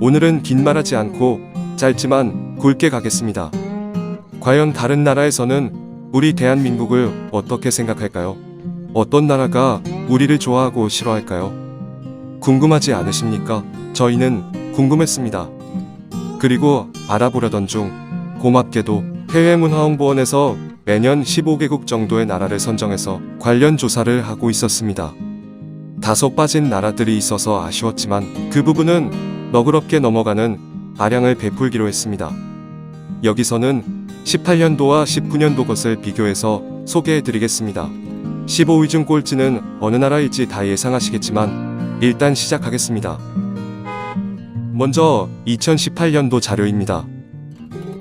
오늘은 긴 말하지 않고 짧지만 굵게 가겠습니다. 과연 다른 나라에서는 우리 대한민국을 어떻게 생각할까요? 어떤 나라가 우리를 좋아하고 싫어할까요? 궁금하지 않으십니까? 저희는 궁금했습니다. 그리고 알아보려던 중 고맙게도 해외문화홍보원에서 매년 15개국 정도의 나라를 선정해서 관련 조사를 하고 있었습니다. 다소 빠진 나라들이 있어서 아쉬웠지만 그 부분은 너그럽게 넘어가는 아량을 베풀기로 했습니다. 여기서는 18년도와 19년도 것을 비교해서 소개해 드리겠습니다. 15위 중 꼴찌는 어느 나라일지 다 예상하시겠지만 일단 시작하겠습니다. 먼저 2018년도 자료입니다.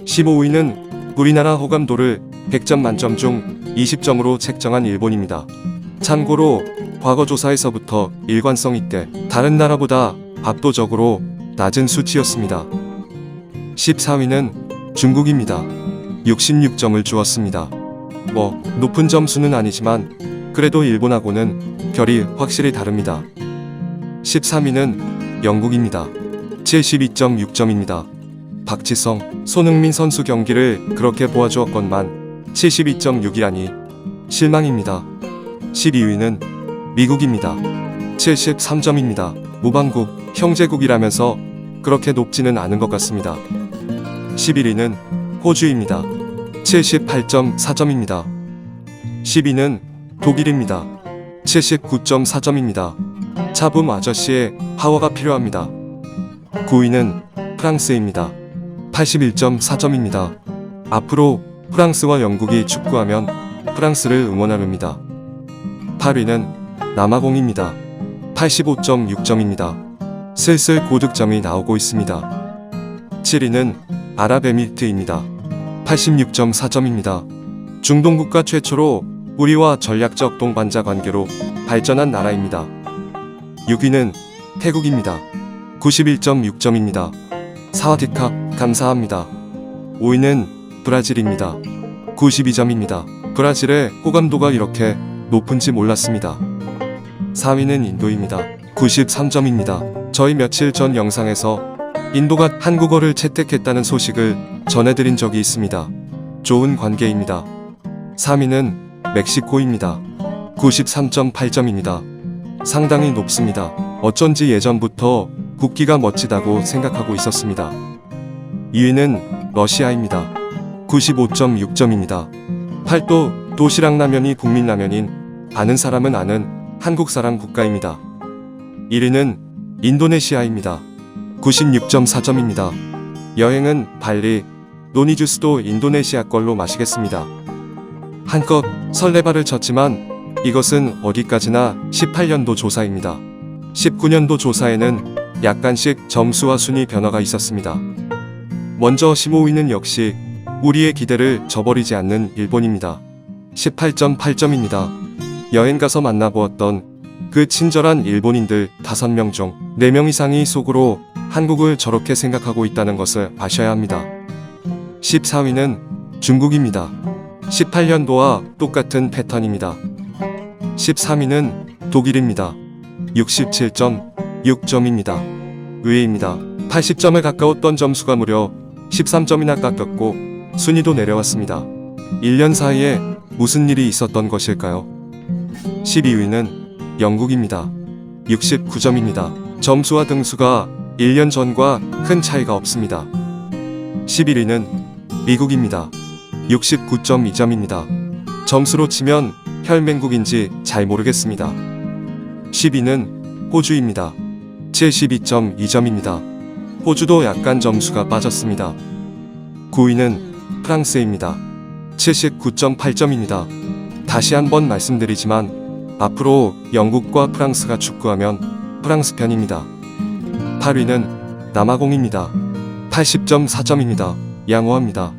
15위는 우리나라 호감도를 100점 만점 중 20점으로 책정한 일본입니다. 참고로 과거 조사에서부터 일관성 있게 다른 나라보다 압도적으로 낮은 수치였습니다. 14위는 중국입니다. 66점을 주었습니다. 뭐 높은 점수는 아니지만 그래도 일본하고는 결이 확실히 다릅니다. 13위는 영국입니다. 72.6점입니다. 박지성, 손흥민 선수 경기를 그렇게 보아주었건만 72.6이라니 실망입니다. 12위는 미국입니다. 73점입니다. 무방국, 형제국이라면서 그렇게 높지는 않은 것 같습니다. 11위는 호주입니다. 78.4점입니다. 10위는 독일입니다. 79.4점입니다. 차붐 아저씨의 파워가 필요합니다. 9위는 프랑스입니다. 81.4점입니다. 앞으로 프랑스와 영국이 축구하면 프랑스를 응원하렵니다. 8위는 남아공입니다. 85.6점입니다. 슬슬 고득점이 나오고 있습니다. 7위는 아랍에미리트입니다. 86.4점입니다. 중동 국가 최초로 우리와 전략적 동반자 관계로 발전한 나라입니다. 6위는 태국입니다. 91.6점입니다. 사와디캅 감사합니다. 5위는 브라질입니다. 92점입니다. 브라질의 호감도가 이렇게 높은지 몰랐습니다. 4위는 인도입니다. 93점입니다. 저희 며칠 전 영상에서 인도가 한국어를 채택했다는 소식을 전해드린 적이 있습니다. 좋은 관계입니다. 3위는 멕시코입니다. 93.8점입니다. 상당히 높습니다. 어쩐지 예전부터 국기가 멋지다고 생각하고 있었습니다. 2위는 러시아입니다. 95.6점입니다. 팔도 도시락 라면이 국민 라면인 아는 사람은 아는 한국 사람 국가입니다. 1위는 인도네시아입니다. 96.4점입니다. 여행은 발리, 노니주 스도 인도네시아 걸로 마시겠습니다. 한껏 설레발을 쳤지만 이것은 어디까지나 18년도 조사입니다. 19년도 조사에는 약간씩 점수와 순위 변화가 있었습니다. 먼저 15위는 역시 우리의 기대를 저버리지 않는 일본입니다. 18.8점입니다. 여행 가서 만나보았던 그 친절한 일본인들 5명 중 4명 이상이 속으로 한국을 저렇게 생각하고 있다는 것을 아셔야 합니다. 14위는 중국입니다. 18년도와 똑같은 패턴입니다. 13위는 독일입니다. 67.6점입니다. 의외입니다. 80점에 가까웠던 점수가 무려 13점이나 깎였고 순위도 내려왔습니다. 1년 사이에 무슨 일이 있었던 것일까요? 12위는 영국입니다. 69점입니다. 점수와 등수가 1년 전과 큰 차이가 없습니다. 11위는 미국입니다. 69.2점입니다. 점수로 치면 혈맹국인지 잘 모르겠습니다. 10위는 호주입니다. 72.2점입니다. 호주도 약간 점수가 빠졌습니다. 9위는 프랑스입니다. 79.8점입니다. 다시 한번 말씀드리지만 앞으로 영국과 프랑스가 축구하면 프랑스 편입니다. 8위는 남아공입니다. 80.4점입니다. 양호합니다.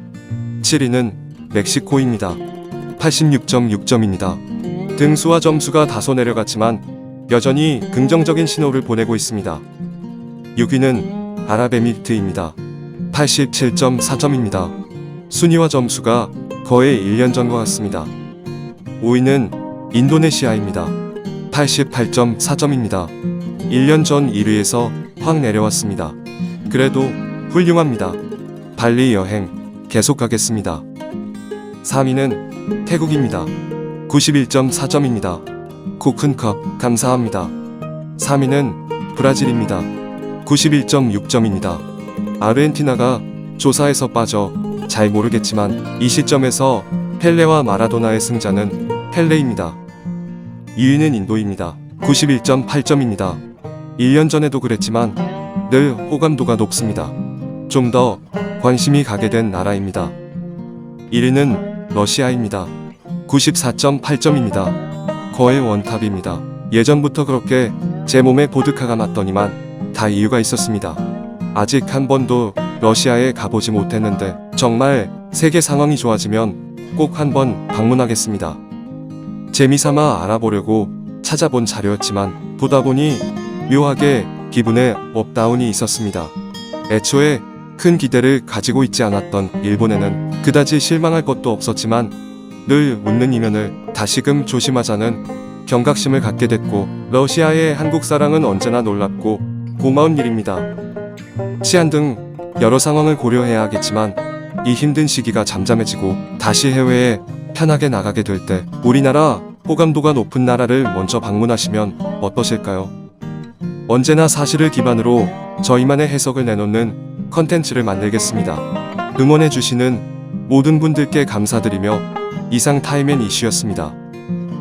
7위는 멕시코입니다. 86.6점입니다. 등수와 점수가 다소 내려갔지만 여전히 긍정적인 신호를 보내고 있습니다. 6위는 아랍에미리트입니다. 87.4점입니다. 순위와 점수가 거의 1년 전과 같습니다. 5위는 인도네시아입니다. 88.4점입니다. 1년 전 1위에서 확 내려왔습니다. 그래도 훌륭합니다. 발리 여행 계속 가겠습니다. 3위는 태국입니다. 91.4점입니다. 코큰컵 감사합니다. 3위는 브라질입니다. 91.6점입니다. 아르헨티나가 조사에서 빠져 잘 모르겠지만 이 시점에서 펠레와 마라도나의 승자는 펠레입니다. 2위는 인도입니다. 91.8점입니다. 1년 전에도 그랬지만 늘 호감도가 높습니다. 좀 더 관심이 가게 된 나라입니다. 1위는 러시아입니다. 94.8점입니다. 거의 원탑입니다. 예전부터 그렇게 제 몸에 보드카가 맞더니만 다 이유가 있었습니다. 아직 한 번도 러시아에 가보지 못했는데 정말 세계 상황이 좋아지면 꼭 한번 방문하겠습니다. 재미삼아 알아보려고 찾아본 자료였지만 보다 보니 묘하게 기분에 업다운이 있었습니다. 애초에 큰 기대를 가지고 있지 않았던 일본에는 그다지 실망할 것도 없었지만 늘 웃는 이면을 다시금 조심하자는 경각심을 갖게 됐고 러시아의 한국 사랑은 언제나 놀랍고 고마운 일입니다. 치안 등 여러 상황을 고려해야 하겠지만 이 힘든 시기가 잠잠해지고 다시 해외에 편하게 나가게 될 때 우리나라 호감도가 높은 나라를 먼저 방문하시면 어떠실까요? 언제나 사실을 기반으로 저희만의 해석을 내놓는 컨텐츠를 만들겠습니다. 응원해주시는 모든 분들께 감사드리며 이상 타임앤 이슈였습니다.